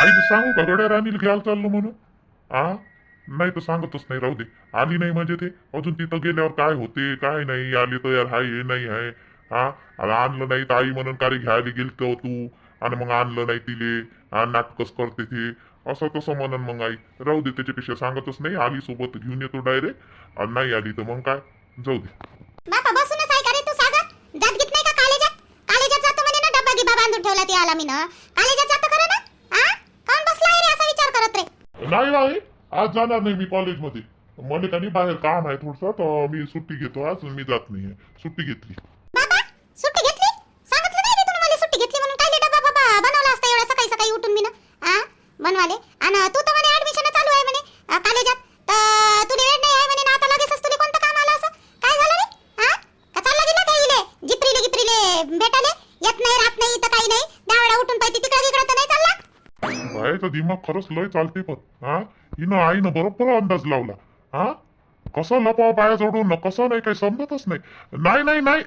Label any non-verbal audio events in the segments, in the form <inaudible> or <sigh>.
आईला सांगू का? गड्या राणीला घ्यायला चाललो म्हणून? आ? नाही तर सांगतच नाही राहू दे. आली नाही म्हणजे ते? अजून तिथं गेल्यावर काय होते? काय नाही? आली तर यार हाय हे नाही आहे हा आणलं नाही तर आई म्हणून काही घ्यायला गेल तर हो तू. आणि मग आणलं नाही तिले. नाटकच करते ते. असं कसं म्हणन मग आई. राहू दे त्याच्यापेक्षा सांगतच नाही. आली सोबत घेऊन येतो डायरेक्ट आणि नाही आली तर मग काय? जाऊ दे. बापा बसूनच आहे का रे तू सागर? जात घेत नाही का? कॉलेजात? कॉलेजात जातो म्हणे ना डब्बा गिब्बा बांधून ठेवला ते आला मी ना. कॉलेजात जातो खरं ना हा काऊन बसला आहे रे असा विचार करत रे. नाही नाही. आज जाणार नाही मी कॉलेजमध्ये. मला काही बाहेर काम आहे थोडस तर मी सुट्टी घेतो आज मी जात नाही सुट्टी घेतली. बाबा सुट्टी घेतली? सांगितलं नाही रे तुम्ही मला सुट्टी घेतली म्हणून? काय डब्बा बाबा बनवला असता एवढा सकाळी सकाळी उठून मी ना बनवाले. आणि तू तर म्हणे ऍडमिशन चालू आहे म्हणे. कॉलेजात दिमाग खरंच लय चालते पण हा? हिनं आईनं बरोबर अंदाज लावला हा? कसं लपाव पाया जोडून न कसं नाही काही समजतच नाही. नाही नाही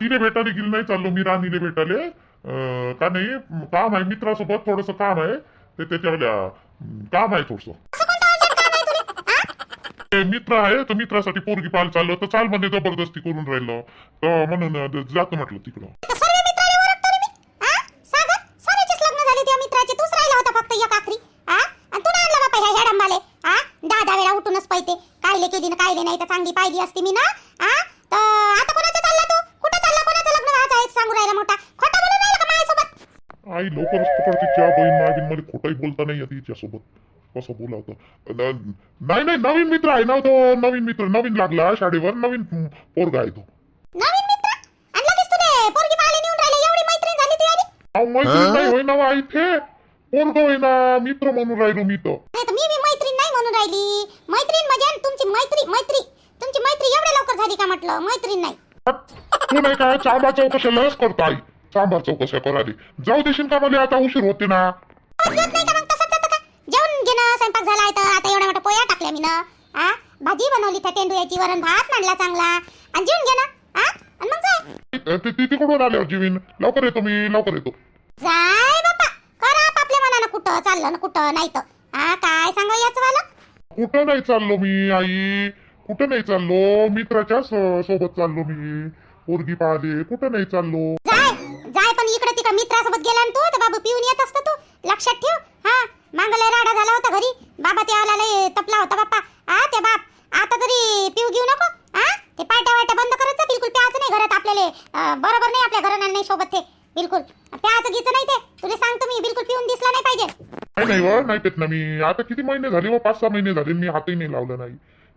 तिने भेटायला गेली नाही चाललो मी राणीले भेटाले. का नाही काम आहे मित्रासोबत थोडस काम आहे. ते त्याच्या काम आहे थोडस. मित्र आहे तर मित्रासाठी पोरगी पाल चाललो. तर चाल म्हणे जबरदस्ती करून राहिलो. तर म्हणून जातो म्हटलं तिकडं. पाहिजे. कायले केली ना कायले नाही तर चांगली पाहिली असती मी ना? हा तर आता कोणाचं चालला तू? कुठं चालला? कोणाचं लग्न? व्हायचं आहे सांगू राहिला मोठा. खोटं बोलून राहिला का माझ्यासोबत? आई लवकरच पकडते चहा बहीण मागीन. मध्ये खोटाही बोलता नाही येत हिच्यासोबत. कसं बोलावतं नाही नाही नवीन मित्र आहे ना तो? नवीन मित्र नवीन लागला शाळेवर. नवीन पोरगा आहे तो. नवीन मित्र? आणि लगेच तुले पोरगी पाहायला नेऊन राहिले. एवढी मैत्रीण झाली तुझी अहो मैत्रीण नाही होय ना वा इथे पोरग होय ना मित्र म्हणून राहिलो मी तर. राहिली? मैत्रीण म्हणजे? आणि तुमची मैत्री मैत्री. तुमची मैत्री एवढ्या लवकर झाली का म्हटलं? मैत्रीण नाही. तू नाही काय चांबा चौकशा लस करतो आई चांबा चौकशा कराली जाऊ देशील का मला? आता उशीर होते ना. आवाज येत नाही का मग? तसंच जातं का? जेवण घेणं स्वयंपाक झालाय तर. आता एवढ्या मोठ्या पोया टाकल्या मी भाजी बनवली त्या तेंडुयाची वरण भात मांडला चांगला. आणि जेवण घे ना आ? आणि मग जाय. ते ती तिकडून आल्यावर जीवीन. लवकर येतो मी लवकर येतो. जाय बापा करा आपापल्या मनानं कुठं चाललं ना कुठं नाही तर. काय सांगा याच वाला? कुठं नाही चाललो मी आई? कुठं नाही चाललो? मित्राच्या सोबत चाललो मी. पोरगी पाहले कुठं नाही चाललो? जाय जाय पण इकडे तिकडे मित्रासोबत गेला ना तू तर बाबू पिऊन येत असतो तू. लक्षात ठेव हा? मागला राडा झाला होता घरी. बाबा त्या लय तपला होता बाप्पा. हा ते बाप आता तरी पिऊ घेऊ नको हा ते पाट्या वाट्या बंद करत जा बिलकुल प्यायचं नाही घरात आपल्याला. बरोबर नाही आपल्या घरा नाही सोबत ते बिलकुल. प्यायचं गीचं नाही ते. तुला सांगतो मी बिलकुल पिऊन दिसला नाही पाहिजे. नाही नाही व नाही पेत ना मी. आता किती महिने झाले व पाच सहा महिने झाले मी हातही नाही लावलं नाही.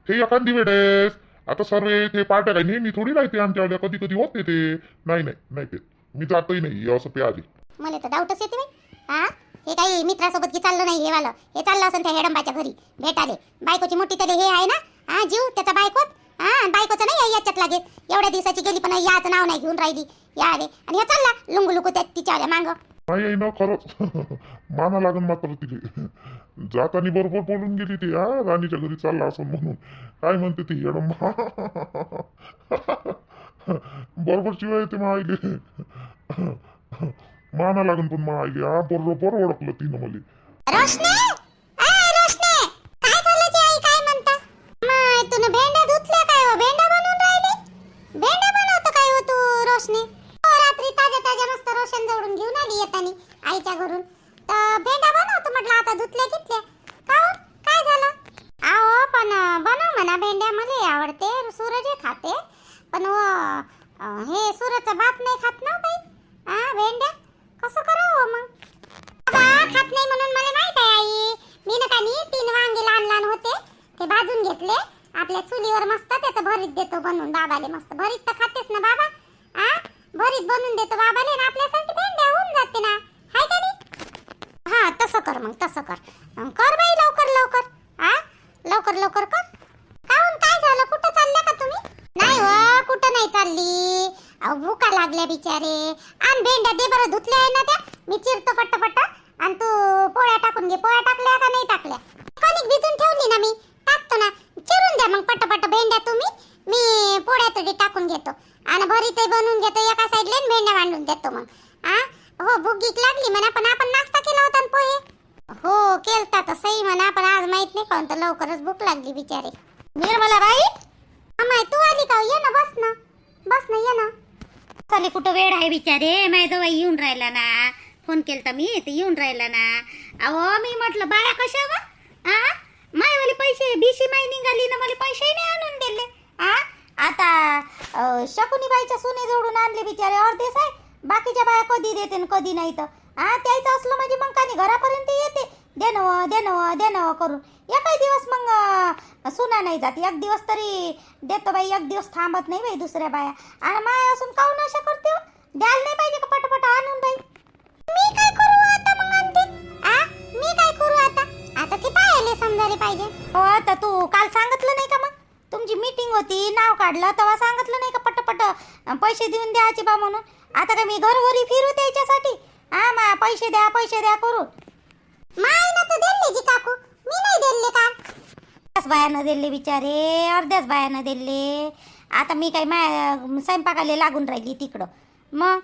ते एखादी वेळेस आता सर्व ते पार्ट्या काही नेहमी थोडी राहते आमच्याकडे कधी कधी होते ते. नाही नाही नाही पेत. मी जातही नाही असं प्याली मला तर डाऊटच येते हा? हे काही मित्रासोबत की चाललं नाही हे वालं? हे चाललं असं त्या हेडंबाच्या घरी. भेटाले बायकोची मोठी तरी हे आहे ना? हा जीव त्याचा बायकोत? हा बायकोचं नाही आहे याच्यात लागे एवढ्या दिवसाची गेली पण याचं नाव नाही घेऊन राहिली. या आले आणि हे चालला. लुंगू लुकू त्या तिच्या मांग. नाही आहे ना खरंच माना लागन मात्र तिथे जातानी बरोबर बोलून गेली ती हा राणीच्या घरी चालला असं म्हणून. काय म्हणते ती येडम <laughs> बरोबर शिवाय येते मग आईले. <laughs> माना लागन पण मग आईले हा बरोबर ओळखलं तिनं मला रोशने ए रोशने काय झालं जी आई काय म्हणता माय तुने भेंड्या धुतल्या काय हो भेंड्या बनवून राहिली भेंड्या बनवतो काय हो तू रोशने हो, रात्री ताज्या ताज्या मस्त रोशन जवळून घेऊन आली येतानी आईच्या घरून. तर भेंड्या बनवतो म्हटलं आता धुतल्या घेतल्या का काय झालं? आहो पण बनव म्हणा भेंड्या मला आवडते. सूरज खाते. पण हे सूरजचा बाप नाही खात ना हो बाई? हा भेंड्या? कसं करावं हो मग? खात नाही म्हणून मला माहीत आहे आई. मी ना कानी तीन वांगे लहान लहान होते ते भाजून घेतले. आपल्या चुलीवर मस्त त्याचं भरीत देतो बनवून. बाबाले मस्त भरीत तर खातेस ना बाबा? आ? भरीत बनवून देतो बाबाले ना आपल्यासाठी भेंड्या जाते ना? हाय का नाही? हा तसं कर मग तसं कर. कर बाई लवकर लवकर. आ? लवकर लवकर कर. काहून काय झालं? कुठं चालल्या का तुम्ही? नाही हो कुठं नाही चालली. अहो भूका लागल्या बिचारे. आण भेंड्या दे बरं धुतल्या आहे ना त्या. मी चिरतो पट्ट पट्ट आणि तू पोळ्या टाकून घे. पोळ्या टाकल्या का नाही टाकल्या? कणिक भिजून ठेवली ना मी. टाकतो ना. चिरून द्या मग पट्ट पट्ट भेंड्या तुम्ही. मी पोळ्या तरी टाकून घेतो. आणि भरीतही बनवून घेतो एका साईडला भेंड्या मांडून देतो मग. आ? हो भूक गीक लागली म्हणा पण आपण नाश्ता केला होता ना पोहे. हो, केलता तर सही म्हणा पण आज माहीत नाही कोणतं लवकरच भूक लागली बिचारे. निर्मला बाई. अमाय तू आली का हो? ये ना बस ना. बस ना ये ना. चले कुठं वेळ आहे बिचारे? माझ्या जवळ येऊन राहिला ना. फोन केलता मी तर येऊन राहिला ना. अहो मी म्हटलं बाया कशा वा आ? मायवाले पैसे बीसी माय निघाली ना मला पैसे नाही आणून दिले. आ? आता शकुनी बाईच्या सुने जोडून आणले बिचारे अर्धेच आहे बाकीच्या बाया कधी देते न कधी नाही तर. हा त्याचं असलं म्हणजे मग कानी घरापर्यंत येते. देणं नव दे करून. एकही दिवस मग सुना नाही जात. एक दिवस तरी देतो बाई एक दिवस थांबत नाही बाई दुसऱ्या बाया. आणि माय असून काऊन अशा करते हो? द्यायला नाही पाहिजे का पटपट आणून बाई? मी काय करू आता मग आणते आ मी काय करू आता? आता ते पाहायला समजायला पाहिजे. हो आता तू काल सांगितलं नाही का मग? तुमची मीटिंग होती नाव काढलं तेव्हा सांगितलं नाही का पटपट पैसे देऊन द्यायचे बा म्हणून? आता काय मी घरोघरी फिरू त्याच्यासाठी. हा मा पैसे द्या पैसे द्या करून. माय ना तर दिले जी काकू. मी नाही दिले का? अर्ध्याच बायानं दिले बिचारे अर्ध्याच बायानं दिले आता मी काय माय स्वयंपाकाला लागून राहिली तिकडं. मग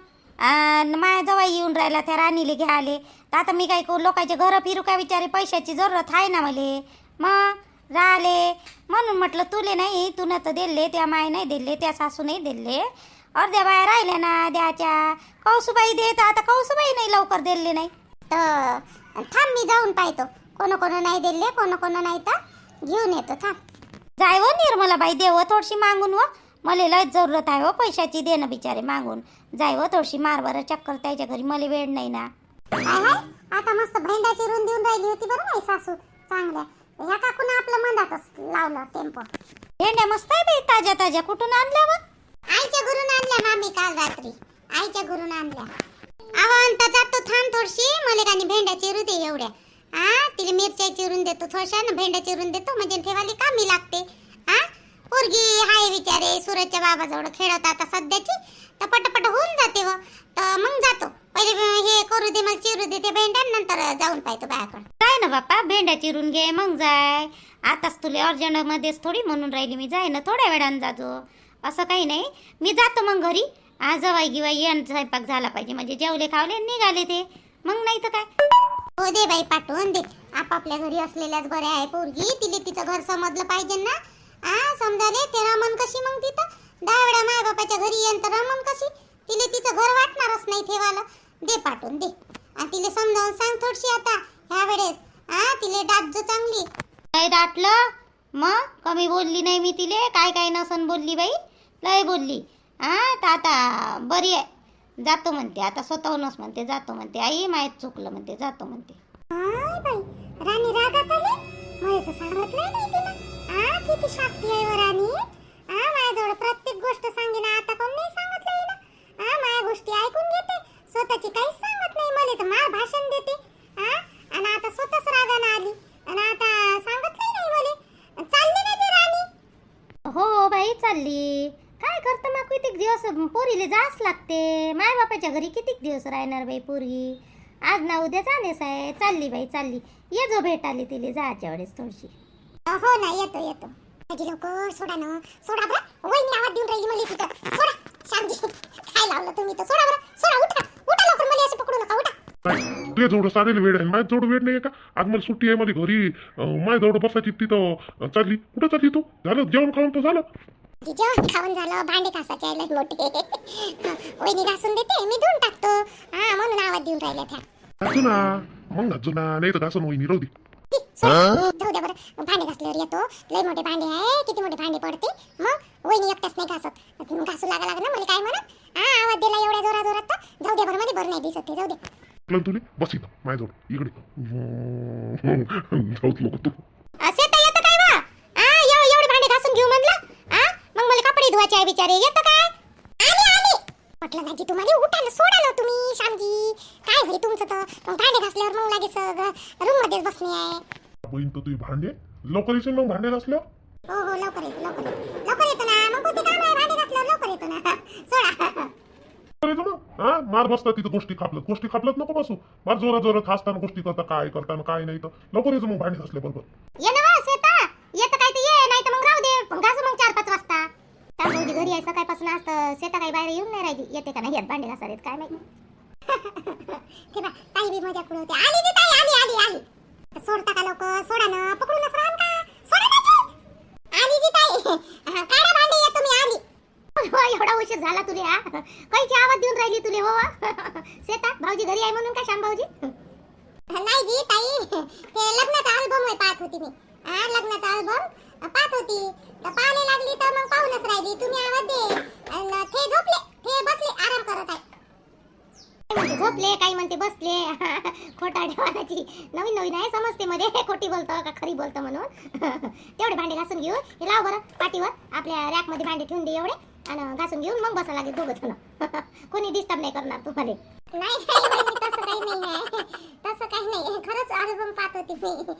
माया जवळ येऊन राहिला त्या राणीले घ्याले तर आता मी काय करू लोकांचे घरं फिरू का विचारे पैशाची जरूरत आहे ना मले. मग राहिले. म्हणून म्हटलं तुले नाही तुनं तर दिले त्या माय नाही दिले त्या सासू नाही दिले अर्ध्या बाया राहिल्या ना द्याच्या. कौसुबाई देत आता कौसुबाई नाही लवकर दिले नाही. तर थांब मी जाऊन पाहतो. कोण कोण नाही दिले कोण कोण नाही तर घेऊन येतो थांब. जाय हो निर्मला बाई देव थोडीशी मागून व मला लयच जरूरत आहे हो पैशाची दे ना बिचारे मागून. जाय हो थोडीशी मार बरं चक्कर त्याच्या घरी मला वेळ नाही ना. हाय आता मस्त भेंडा चिरून देऊन राहिली होती बरं माझी सासू चांगल्या. ह्या काकून आपलं मंदातच लावलं टेम्पो. भेंड्या मस्त आहे बाई ताज्या ताज्या. कुठून आणल्या व आईच्या घरून आणल्या मामी काल रात्री. आईच्या घरून आणल्या. अहो जातो थांब थोडशी. मला कानी भेंड्या चिरू दे एवढ्या. हा तिला मिरच्या चिरून देतो थोडशा ना भेंड्या चिरून देतो. म्हणजे ठेवाली कामी लागते? हा पोरगी हाय विचारे सूरजच्या बाबाजवळ खेळत आता सध्याची. तर पटपट होऊन जाते व तर मग जातो. पहिले हे करू दे मला चिरू दे ते भेंड्या नंतर जाऊन पाहतो बायाकडे जाय ना बाप्पा भेंड्या चिरून घे मग जाय. आताच तुला अर्जंटमध्येच थोडी म्हणून राहिली मी. जाय ना थोड्या वेळानं जाजो. असं काही नाही. मी जातो मग घरी. आज जवाई गिवाई येण स्वयंपाक झाला पाहिजे. म्हणजे जेवले खावले निघाले ते. मग नाही तर काय? हो दे बाई पाठवून दे. आपापल्या घरी असलेल्याच बऱ्या आहे. पोरगी तिले तिचं घर समजलं पाहिजे ना. आ समजाले ते रमन कशी मग तिथं? दहा वेळा माय बापाच्या घरी येईन तर रमन कशी? तिले तिचं घर वाटणारच नाही ठेवायला. दे पाठवून दे. आणि तिले समजावून सांग थोडशी आता ह्या वेळेस. आ तिले डाट जो चांगली. लय दाटलं मग कमी बोलली नाही मी तिले. काय काय नसन बोलली बाई? लय बोलली. हा तर आता बरी आहे. जातो म्हणते आता स्वतःहूनच म्हणते जातो म्हणते. आई माहीत चुकलं म्हणते जातो म्हणते. हाय बाई राणी रागात आली? मला तर नाही तिनं आ किती शाक्ती आहे व राणी. आ माझ्याजवळ प्रत्येक गोष्ट सांगेन आता कोण नाही सांगत हिनं आ माझ्या गोष्टी ऐकून घेते स्वतःची काहीच सांगत नाही मला तर मार भाषण देते आ आणि आता स्वतःच रागानं आली आणि आता सांगितलंय नाही मला चालली ना ती राणी हो बाई चालली काय करतं मग कितीक दिवस पोरीले जास लागते. माय बापाच्या घरी कितीक दिवस राहणार बाई पोरगी? आज ना उद्या जाणेच आहे चालली बाई चालली. ये जो भेटाली तिले जायच्या वेळेस थोडीशी हो ना येतो येतो. माझी सोडा ना. सोडा बरं. वहिनी आवाज देऊन राहिली मला तिथं. सोडा शामजी काय लावलं तुम्ही तर सोडा बरं. सोडा उठा. उठा लवकर. मला असं पकडू नका. उठा. तुझ्या जवळ सारेल वेळ आहे. माझ्या जवळ वेळ नाही का? आज मला सुट्टी आहे मध्ये घरी. माझ्या जवळ बसायची तिथं. चालली. कुठं चालली तू? झालं? जेवण खाऊन तर झालं. ती जेवण खाऊन झालं. भांडे घासाचे आहे लय मोठे. वहिनी घासून देते. मी धुवून टाकतो. हा म्हणून आवाज देऊन राहिल्या त्या. घासू ना मग घासू ना नाही तर घासून होईन राहू दे. ती, सोड. जाऊ द्या बरं. भांडे घासल्यावर येतो. लय मोठे भांडे आहे. किती मोठे भांडे पडते मग वहिनी एकट्याच नाही घासत. घासू लागा लागला मला काय म्हणत? हा आवाज दिला एवढ्या जोरा जोरात तर. जाऊ द्या बरं मध्ये बरं नाही दिसत जाऊ दे तुले बस इथं. माझ्याजवळ. इकडे. जाऊच नको तू. असे तर येतं काय वा आ एव एवढे भांडे घासून घेऊ म्हणलं आ मग मला कपडे बिचारे येतं काय आले आले. म्हटलं नाजी तुम्हाला तुम्ही शामजी. काय होई तुमचं तर? मग भांडे घासल्यावर मग लागेच रूम मध्येच बसणे आहे. बहीण तर तुझी भांडे? लवकर येशील मग भांडे घासल्यावर? हो हो लवकर येतो लवकर येतो. लवकर येतो ना. मग कोणते काम आहे? भांडे घासल्यावर लवकर येतो ना. <laughs> सोडा. लवकर येतो मग? हा? मार बसता तिथं गोष्टी खापलत. गोष्टी खापलत नको बसू. मार जोरात जोरात खासताना गोष्टी करता काय करताना काय नाही तर. लवकर येतो मग भांडे घासल्या बरोबर. ये ना तर श्वेता काही बाहेर येऊन नाही राहिली. येते का नाही? येत भांडे घासायला येत काय माहिती? ते <laughs> बा ताई बी मजा कुठे आली ती ताई आली आली आली. सोडता का लोक? सोडा ना. पकडून असं का? सोडा ना ती. आली ती ताई. <laughs> काढा भांडे येतो मी आली. <laughs> एवढा उशीर झाला तुले हा? काहीची आवाज देऊन राहिली तुले हो श्वेता भाऊजी घरी आहे म्हणून का श्याम भाऊजी? नाही जी ताई. ते लग्नाचा अल्बम पाहत होती मी. हा लग्नाचा अल्बम. पाहत होती. तर पाहायला लागली तर मग पाहूनच राहिली. तुम्ही आवाज दे. अन ते झोपले. ते बसले. आराम करत आहे. म्हणते झोपले काही म्हणते बसले. <laughs> खोटा ठेवायची नवीन नवीन आहे समजते मध्ये <laughs> खोटी बोलतं का खरी बोलतं म्हणून. <laughs> तेवढे भांडे घासून घेऊ हे लाव बरं पाठीवर. आपल्या रॅकमध्ये भांडे ठेवून दे एवढे. आणि घासून घेऊन मग बसा लागेल दोघं जण. कोणी डिस्टर्ब नाही करणार तुम्हाला. नाही तसं काही नाही आहे. तसं काही नाही खरंच अल्बम पाहत होती मी.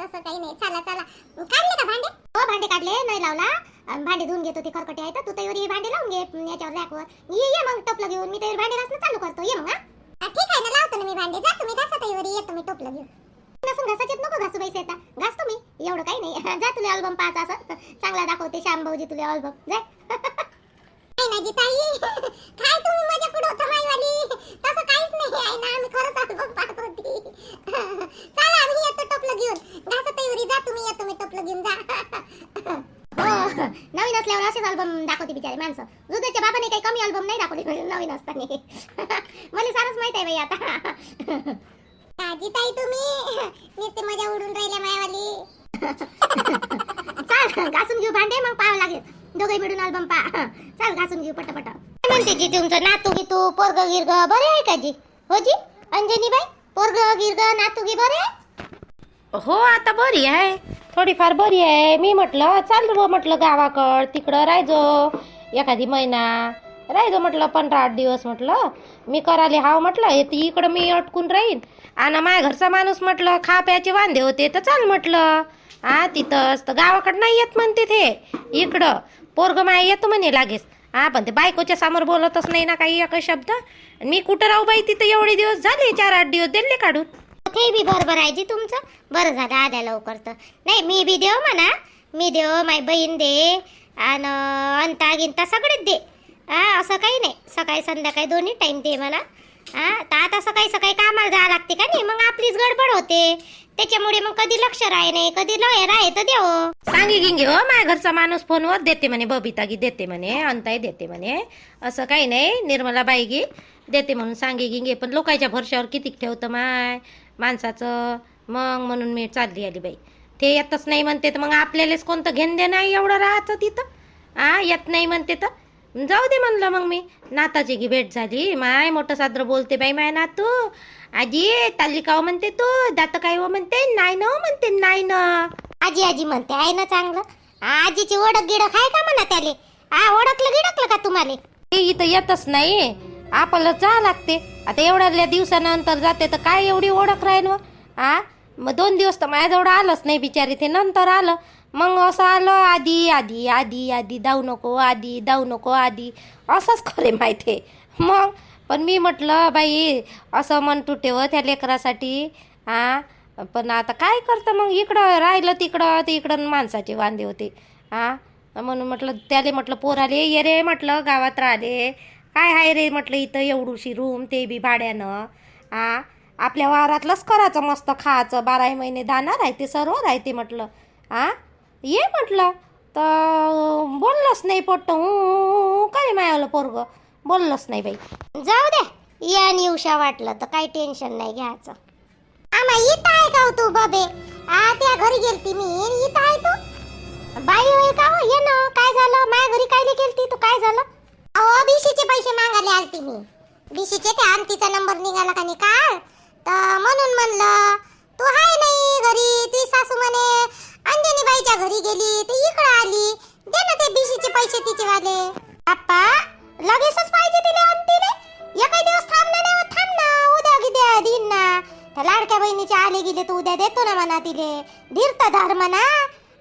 तसं काही नाही. चला चला. काढले का भांडे? हो भांडे काढले. नाही लावला. भांडे धुवून घेतो ते खरकटे आहेत. तू तयारी भांडे लावून घे याच्यावर रॅकवर. ये ये मग टपलं घेऊन. मी तयारी भांडे घासणं चालू करतो. ये मग हा. ठीक आहे ना. लावतो ना मी भांडे. जा तुम्ही घासा ताईवर येतो मी टोपलं घेऊन. नसून घासाचेत नको घासू बाई शेता. घासतो मी एवढं काही नाही. <laughs> जा तुला अल्बम पाहायचा असं. चांगला दाखवते श्याम भाऊजी तुला अल्बम. जाय. <laughs> नाही ताई काय तुम्ही कुठं होता माईवाली तसं काहीच नाही आहे ना आम्ही खरंच अल्बम पाहत होती चला आम्ही येतो टोपलं घेऊन. घासा ताईवरी जा तुम्ही येतो मी टोपलं घेऊन जा. हो नवीन असल्यावर असेच अल्बम दाखवते बिचारे माणसं. दुधाच्या बाबाने काही कमी अल्बम नाही दाखवले नवीन असताना. मला सारंच माहीत आहे बाई आता. काजी ताई तुम्ही नुसते मजा उडून राहिल्या मायावाली. चाल घासून घेऊ भांडे मग पाहावं लागेल. दोघे मिळून अल्बम पा चाल घासून घेऊ पटापट. म्हणते जी तुमचं? नातू गितू पोरग गिरग बरे आहे का जी? हो जी? अंजनी बाई पोरग गिरग नातू गी बरे हो आता बरी आहे. थोडीफार बरी आहे. मी म्हटलं चाल रो म्हटलं गावाकड तिकडं राहायजो एखादी महिना राहिजो म्हटलं पंधरा आठ दिवस म्हटलं. मी कराले हाव म्हटलं हे ती इकडं मी अटकून राहीन. आणि माझ्या घरचा माणूस म्हटलं खा प्याचे वांदे होते तर चाल म्हटलं. हा तिथंच तर गावाकडं नाही येत म्हणते ते. इकडं. पोरग माय येतो म्हणे लागेच. हा पण ते बायकोच्या समोर बोलतच नाही ना काही एक शब्द. मी कुठं राहू बाई तिथं एवढे दिवस झाले चार आठ दिवस दिले काढून. ते बी बरोबर आहे जी तुमचं? बरं झालं आल्या लवकर तर. नाही मी बी देव म्हणा. मी देव माय बहीण दे आणि अंता गिंता सगळेच दे. हा असं काही नाही. सकाळी संध्याकाळी दोन्ही टाईम दे मला. हा तर आता सकाळी सकाळी कामाला जावं लागते का नाही? मग आपलीच गडबड होते. त्याच्यामुळे मग कधी लक्ष राहे नाही कधी लय राहे तर देव. सांगी गिंगे हो माझ्या घरचा माणूस फोनवर देते म्हणे बबितागी देते म्हणे अंताई देते म्हणे. असं काही नाही निर्मला बाईगी देते म्हणून सांगी गिंगे पण लोकांच्या भरशावर किती ठेवतं माय? माणसाचं मग म्हणून मी चालली आली बाई. ते येतच नाही म्हणते तर मग आपल्यालाच कोणतं घेणं दे नाही एवढं राहायचं तिथं? आ येत नाही म्हणते तर? जाऊ दे म्हणलं मग मी. नाताची गी भेट झाली. माय मोठं साद्र बोलते बाई माय नातू. आजी ताल्ली काव म्हणते तू दात काय हो म्हणते नाही ना म्हणते नाही ना आजी आजी म्हणते आहे ना चांगलं? आजीची ओळख गिडक आहे का म्हणा त्याले? हा ओळखलं गिडकलं का तुम्हाला? ते इथं येतच नाही. आपल्याला जा लागते. आता एवढ्या दिवसानंतर जाते तर काय एवढी ओळख राहील व? आ? मग दोन दिवस तर माझ्याजवळ आलंच नाही बिचारी. ते नंतर आलं. मग असं आलं आधी आधी आधी आधी जाऊ नको आधी जाऊ नको आधी. असंच खरे माहिती मग पण मी म्हटलं बाई असं मन तुटेव त्या लेकरासाठी. आ पण आता काय करतं मग? इकडं राहिलं तिकडं ते इकडं माणसाचे वांदे होते. आ म्हणून म्हटलं त्याले म्हटलं पोराले ये रे म्हटलं गावात राहिले. काय आहे रे? म्हटलं इथं एवढूशी रूम ते बी भाड्यानं. आ आपल्या वारातलंच करायचं मस्त खायचं. बाराही महिने दाना राहते सर्व राहते म्हटलं. आ ये म्हटलं तर बोललंच नाही पोट्ट काय मायावलं पोरग? बोललंच नाही बाई. जाऊ दे या उशा वाटलं तर काही टेन्शन नाही घ्यायचं. आम्हा इथं आहे का हो तू बाबे? आ त्या घरी गेलती मी इथं आहे तू? बाई होय का हो? ये ना काय झालं? माझ्या घरी काय गेलती? तू काय झालं? अहो बीसीचे पैसे मागायला आलती मी. बीसीचे ते आमतीचा नंबर निघाला का नाही तर म्हणून म्हणलं तू आहे नाही घरी ती सासू म्हणे अंजनी बाईच्या घरी गेली ती इकडं आली. दे ना ते बीसीचे पैसे तिचे वाले. बाप्पा लगेचच पाहिजे तिला अंतीने एकही दिवस थांबलं नाही होत, थांब ना उद्या गिद्या दिन ना. त्या लाडक्या बहिणीचे आले गेले तर उद्या देतो ना म्हणा तिले. धीरता धर म्हणा.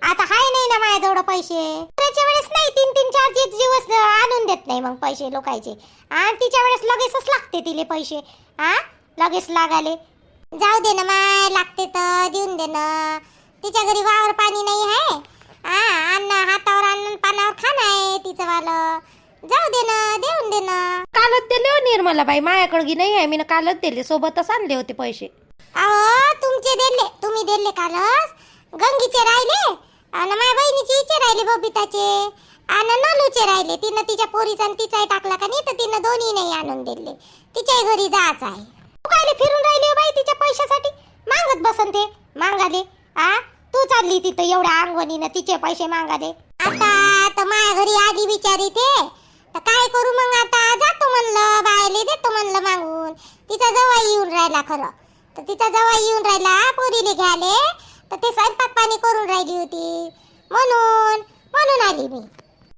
आता हाय नाही ना माझ्याजवळ पैसे. त्याच्या वेळेस नाही तीन तीन चार दिवस आणून देत नाही मग पैसे लोकायचे. आणि तिच्या वेळेस लगेचच लागते तिले पैसे. हा लगेच लागाले. जाऊ दे ना माय लागते तर देऊन दे ना. तिच्या घरी वावर पाणी नाही आहे. हा अन्न हातावर अन्न पानावर खाणं आहे तिचं वालं. जाऊ दे ना देऊन दे ना. कालच दिले हो निर्मला बाई. माझ्याकडे नाही आहे. मी कालच दिले. सोबतच आणले होते पैसे. अहो तुमचे दिले. तुम्ही दिले कालच. गंगीचे राहिले. आणि माझ्या बहिणीची इच्छा राहिली बबिताचे. आणि नलूचे राहिले. तिनं तिच्या पोरीचा आणि तिचाही टाकला का नाही? तर तिनं दोन्ही नाही आणून दिले. तिच्याही घरी जायचं आहे. तू फिरून राहिली हो बाई तिच्या पैशासाठी? मागत बसन ते. मागाले. आ? तू चालली तिथं एवढ्या अंगवणीनं तिचे पैसे मागाले आता तर माझ्या घरी आधी विचारी ते. तर काय करू मग आता? जातो म्हणलं बायले देतो म्हणलं मागून. तिचा जवळ येऊन राहिला खरं. तर तिचा जवळ येऊन राहिला पोरीले घ्याले तर ते स्वयंपाक पाणी करून राहिली होती. म्हणून म्हणून आली मी.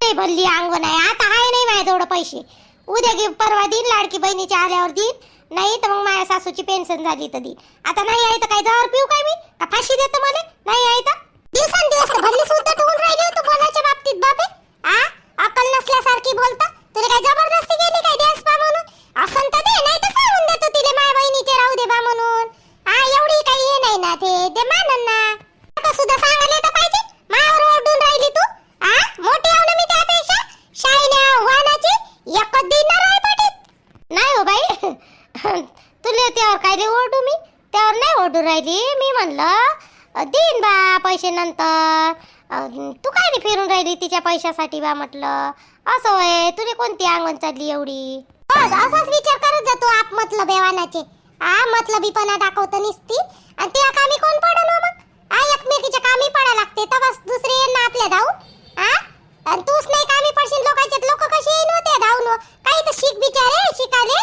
ते भल्ली अंगण आहे आता आहे नाही माझ्याजवळ पैसे. उद्या घे परवा देईन लाडकी बहिणीच्या आल्यावर दिन. नाही तर मग माझ्या सासूची पेन्शन झाली तरी आता नाही आहे तर काय जवळ पिऊ काय मी? का फाशी देतो मला? नाही आहे तर. दिवसांदिवस भल्ली सुद्धा ठेवून राहिली बोलायच्या बाबतीत बापे? आ? अक्कल नसल्यासारखी बोलता. तुला काय जबरदस्ती केली काय द्यास बा म्हणून असं तर दे नाही तर सांगून देतो तिले माझ्या बहिणीचे राहू दे बा म्हणून आ एवढी काही हे नाही ना ते दे मानन ना आता सुद्धा सांगायला तर पाहिजे मायावर ओरडून राहिली तू आ मोठी आहो ना मी त्यापेक्षा शाळेने वाहनाची एकच दिनार आहे पाटीत नाही हो बाई तुला त्यावर काय रे ओरडू मी त्यावर नाही ओरडू राहिली मी म्हणलं अ, देईन बा पैसे नंतर. तू काय नाही फिरून राहिली तिच्या पैशासाठी बा म्हटलं? असं होय तुला कोणती अंगण चालली एवढी? बस असाच विचार करत जातो आप मतलब बेवानाचे. आ मतलबीपणा दाखवतो निसती. आणि त्या कामी कोण पडन हो मग? आ एकमेकीच्या कामी पडा लागते. तवाच दुसरे येईन ना आपल्या धावू आ? आणि तूच नाही कामी पडशील लोकांच्यात लोक कसे येईन होते धावून हो? काही तर शिक बिचारे शिकाले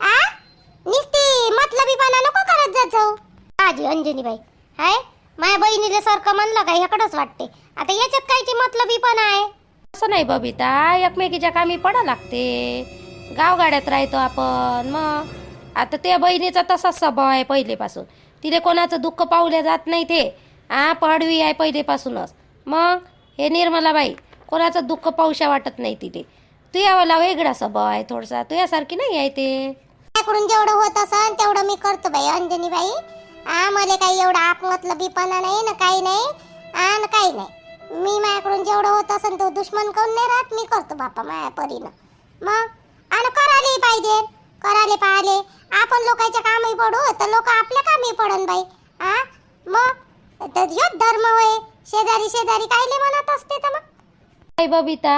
आ? निसती मतलबीपणा नको करत जात जाऊ. आजी अंजनी बाई हाय? माझ्या बहिणीला सारखं म्हणलं का ह्याकडंच वाटते. आता याच्यात कायची मतलबीपणा आहे? असं नाही बबिता एकमेकीच्या कामी पडा लागते. गावगाड्यात राहतो आपण मग आता त्या बहिणीचा तसाच स्वभाव आहे पहिलेपासून. तिले कोणाचं दुःख पावल्या जात नाही ते. आ पडवी आहे पहिलेपासूनच. मग हे निर्मलाबाई कोणाचं दुःख पाऊशा वाटत नाही तिले. तुझ्यावाला वेगळा स्वभाव आहे थोडासा. तुझ्यासारखी नाही आहे ते. जेवढं होत असन तेवढं मी करतो बाई अंजनी बाई आ मला काही एवढा आप मतलबीपणा नाही ना काही नाही आ ना काही नाही. मी माझ्याकडून जेवढं होत असेल तो दुश्मन कोण नाही राहत मी करतो बापा माझ्या परीनं. मग? आणि करायला पाहिजे करायला पाहिले आपण लोकांच्या कामी पडू तर लोक आपल्या कामी पडन बाई. आ? मग? तर धर्म होय. शेजारी शेजारी कायले म्हणत असते तर मग? नाही बबिता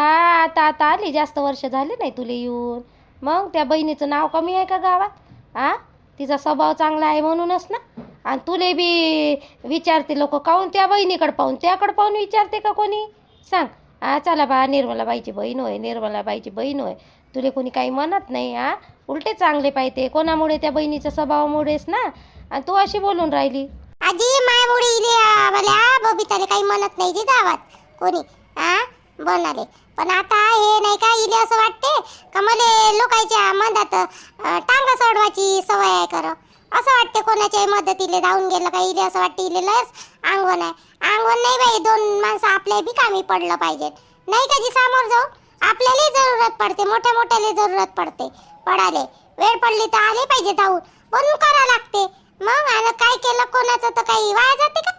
आता आता आली जास्त वर्ष झाले नाही तुला येऊन. मग त्या बहिणीचं नाव कमी आहे का गावात? आ? तिचा स्वभाव चांगला आहे म्हणूनच ना. आणि तुले बी विचारते लोक काहून त्या बहिणीकडे पाहून? त्याकडे पाहून विचारते का कोणी? सांग. आ चला बा निर्मलाबाईची बहीण होय निर्मलाबाईची बहीण होय. तुले कोणी काही म्हणत नाही आ? उलटे चांगले पाहिजे कोणामुळे? त्या बहिणीच्या स्वभावामुळेच ना? आणि तू अशी बोलून राहिली. आजी मायामुळे इले आ, मला बबिताले काही म्हणत नाही जी गावात. कोणी? आ? बनाले पण आता हे नाही का इले असं वाटते का मला लोकांच्या मनात अ, टांगा सोडवायची सवय आहे कर असं वाटते कोणाच्याही मदतीले धावून गेलं का? इले असं वाटते इले लस अंगण आहे. अंगण नाही बाई दोन माणसं आपल्या बी कामी पडलं पाहिजे. नाही का जी समोर जाऊ आपल्याला जरूरत पडते मोठ्या मोठ्याले जरूरत पडते. पडाले. वेळ पडली तर आले पाहिजे धावून पण करा लागते. मग आणि काय केलं कोणाचं तर काही वाया जाते का?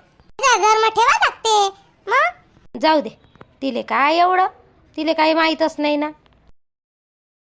धर्म ठेवा लागते. मग? जाऊ दे. तिले काय एवढं? तिले काही माहीतच नाही ना.